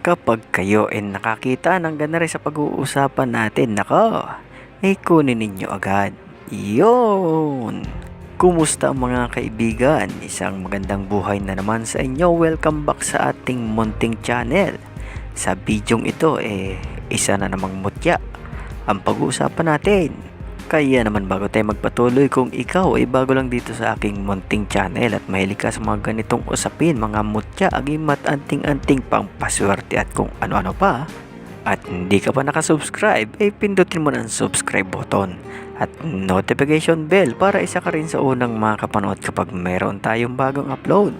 Kapag kayo ay nakakita ng ganari sa pag-uusapan natin, nako, ay kunin ninyo agad. Yun! Kumusta mga kaibigan? Isang magandang buhay na naman sa inyo. Welcome back sa ating munting channel. Sa bidyong ito, eh, isa na namang mutya ang pag-uusapan natin. Kaya naman bago tayo magpatuloy kung ikaw ay bago lang dito sa aking munting channel at mahilig ka sa mga ganitong usapin, mga mutya, agimat, anting-anting pang paswerte at kung ano-ano pa, at hindi ka pa nakasubscribe, ay pindutin mo na ang subscribe button at notification bell para isa ka rin sa unang makapanood kapag meron tayong bagong upload.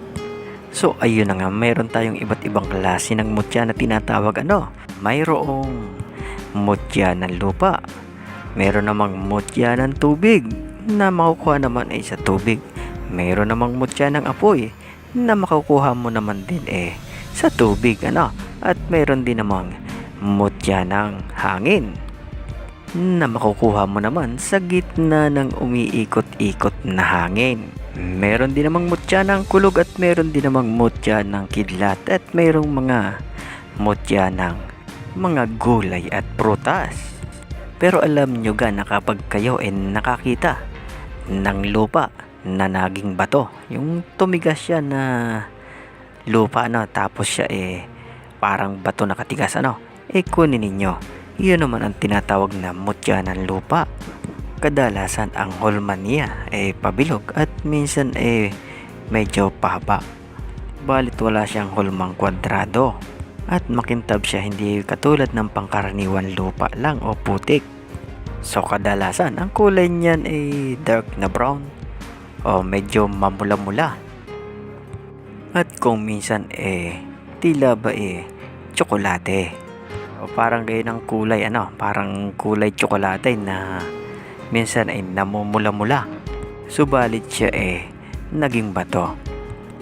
So ayun na nga, meron tayong iba't ibang klase ng mutya na tinatawag ano, mayroong mutya ng lupa, meron namang mutya ng tubig na makukuha naman ay sa tubig, meron namang mutya ng apoy na makukuha mo naman din eh sa tubig ano, at meron din namang mutya ng hangin na makukuha mo naman sa gitna ng umiikot-ikot na hangin. Meron din namang mutya ng kulog at meron din namang mutya ng kidlat at mayroong mga mutya ng mga gulay at prutas. Pero alam nyo ga na kapag kayo ay nakakita ng lupa na naging bato, yung tumigas siya na lupa na tapos siya eh parang bato na katigas ano, eh kunin ninyo. Yun naman ang tinatawag na mutya ng lupa. Kadalasan ang holman niya ay pabilog at minsan ay medyo pahaba. Balit wala siyang holmang kwadrado at makintab siya hindi katulad ng pangkaraniwan lupa lang o putik. So kadalasan ang kulay niyan ay dark na brown o medyo mamula-mula. At kung minsan eh tila ba eh tsokolate. O parang ganyan ang kulay ano, parang kulay tsokolate na minsan ay namumula-mula. Subalit siya eh naging bato.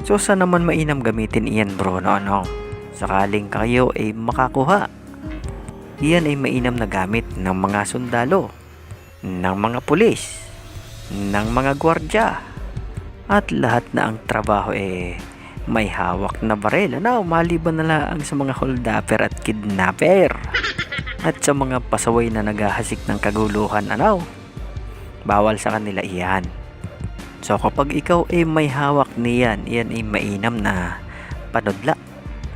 So saan naman mainam gamitin iyan bro no ano? Sakaling kayo ay makakuha. Iyan ay mainam na gamit ng mga sundalo, ng mga pulis, ng mga gwardya, at lahat na ang trabaho eh may hawak na barel. Ano, maliban na lang sa mga holdapper at kidnapper. At sa mga pasaway na naghahasik ng kaguluhan, ano, bawal sa kanila iyan. So kapag ikaw ay may hawak niyan, iyan ay mainam na panudla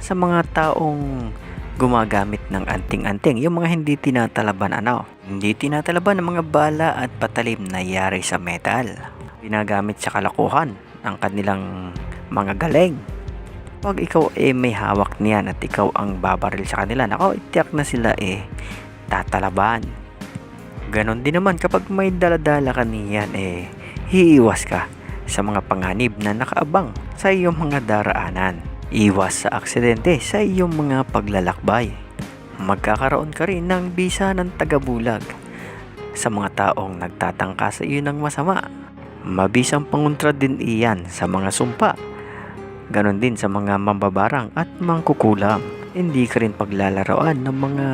sa mga taong gumagamit ng anting-anting, yung mga hindi tinatalaban ano, hindi tinatalaban ng mga bala at patalim na yari sa metal. Ginagamit sa kalakuhan ang kanilang mga galing. Pag ikaw eh may hawak niyan at ikaw ang babaril sa kanila, nako, itiyak na sila eh tatalaban. Ganon din naman kapag may daladala ka niyan eh hiiwas ka sa mga panganib na nakaabang sa iyong mga daraanan. Iwas sa aksidente sa iyong mga paglalakbay. Magkakaroon ka rin ng bisa ng tagabulag sa mga taong nagtatangka sa iyo ng masama. Mabisang pangontra din iyan sa mga sumpa. Ganon din sa mga mambabarang at mangkukulam. Hindi ka rin paglalaroan ng mga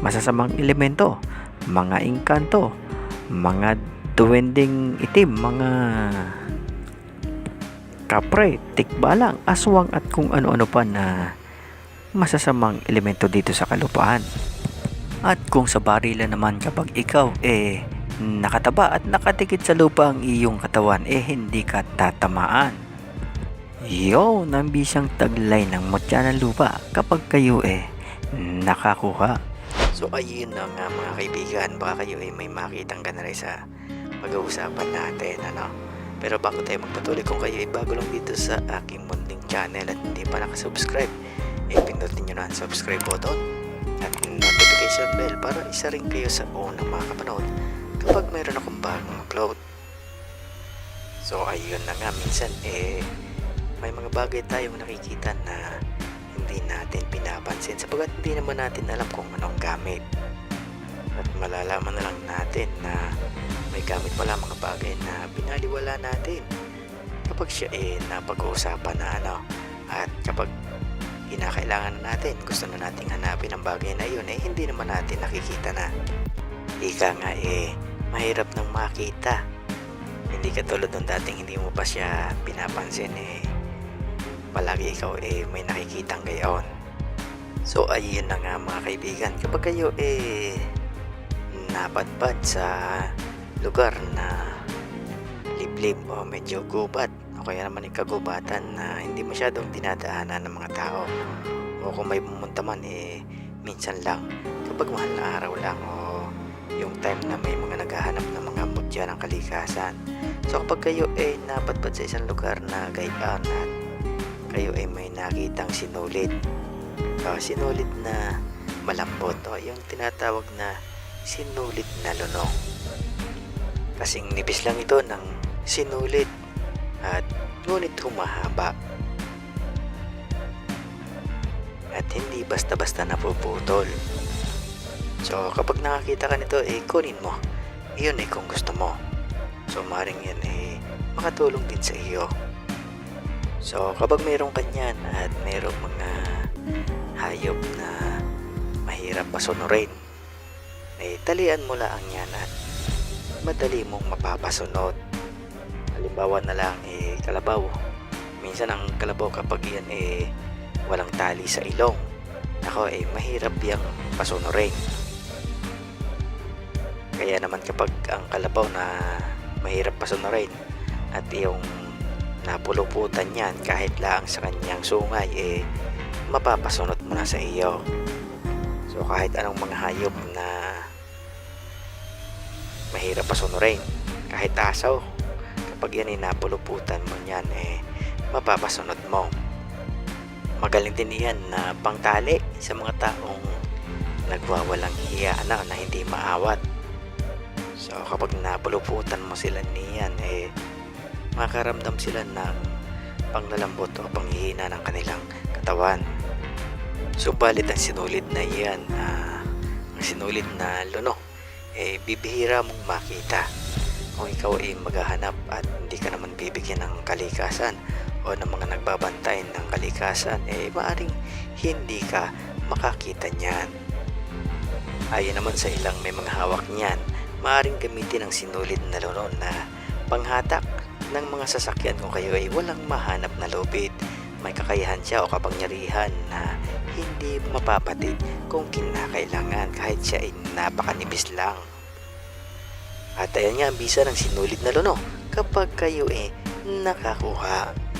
masasamang elemento, mga engkanto, mga duwending itim, mga kapre, tikbalang, aswang at kung ano-ano pa na masasamang elemento dito sa kalupaan. At kung sa barila naman kapag ikaw eh nakataba at nakatikit sa lupa ang iyong katawan eh hindi ka tatamaan. Yo, nambisang taglay ng mutya ng lupa kapag kayo eh nakakuha. So ayun na nga mga kaibigan, baka kayo ay may makitang ganari sa pag-uusapan natin, ano? Pero bago tayo magpatuloy, kung kayo ay bago lang dito sa aking munting channel at hindi pa nakasubscribe, eh pindutin nyo na ang subscribe button at notification bell para isa rin kayo sa unang makapanood kapag mayroon akong bagong upload. So ayun na nga, minsan eh may mga bagay tayong nakikita na hindi natin pinapansin sapagat hindi naman natin alam kung anong gamit. At malalaman na lang natin na may gamit pala mga bagay na binaliwala natin. Kapag siya eh napag-uusapan na ano at kapag kinakailangan na natin gusto na nating hanapin ang bagay na yun eh hindi naman natin nakikita na. Ika nga eh mahirap nang makita. Hindi katulad nung dating hindi mo pa siya pinapansin eh. Palagi ikaw eh may nakikitang gayon. So ayun na nga mga kaibigan, kapag kayo eh napadpad sa lugar na liblib o medyo gubat o kaya naman ikagubatan na hindi masyadong dinadaanan ng mga tao. O kung may pumunta man eh minsan lang. Kapag mahal na araw lang o yung time na may mga naghahanap ng mga mutya ng kalikasan. So kapag kayo ay napadpad sa isang lugar na gayaan at kayo ay may nakitang sinulit uh, sinulit na malambot o yung tinatawag na sinulit na lunong kasing nipis lang ito ng sinulit at ngunit humahaba. At hindi basta-basta napuputol. So kapag nakakita ka nito eh kunin mo. Iyon eh kung gusto mo. So maring yan eh makatulong din sa iyo. So kapag mayroong kanyan at mayroong mga hayop na mahirap pasunurin eh talian mo lang yan at madali mong mapapasunod. Halimbawa na lang eh kalabaw. Minsan ang kalabaw kapag yan eh walang tali sa ilong. Ako eh mahirap yung pasunurin. Kaya naman kapag ang kalabaw na mahirap pasunurin at yung napuluputan yan kahit lang sa kanyang sungay eh mapapasunod mo na sa iyo. So kahit anong mga hayop na mahirap pasunurin. Kahit asaw kapag yan ay napuluputan mo yan eh mapapasunod mo. Magaling din yan na pangtali sa mga taong nagwawalang hiya na, na hindi maawat. So kapag napuluputan mo sila niyan eh makaramdam sila ng panglalambot o panghihina ng kanilang katawan. Subalit ang sinulit na yan ah, ang sinulit na luno eh bibihira mong makita kung ikaw ay maghahanap at hindi ka naman bibigyan ng kalikasan o ng mga nagbabantay ng kalikasan eh maaring hindi ka makakita niyan. Ayon naman sa ilang may mga hawak niyan maaring gamitin ang sinulit na luno na panghatak ng mga sasakyan kung kayo ay walang mahanap na lupit may kakayahan siya o kapangyarihan na hindi mapapatid kung kinakailangan kahit siya ay napakanipis lang. At ayan nga ang bisa ng sinulit na luno kapag kayo eh nakakuha.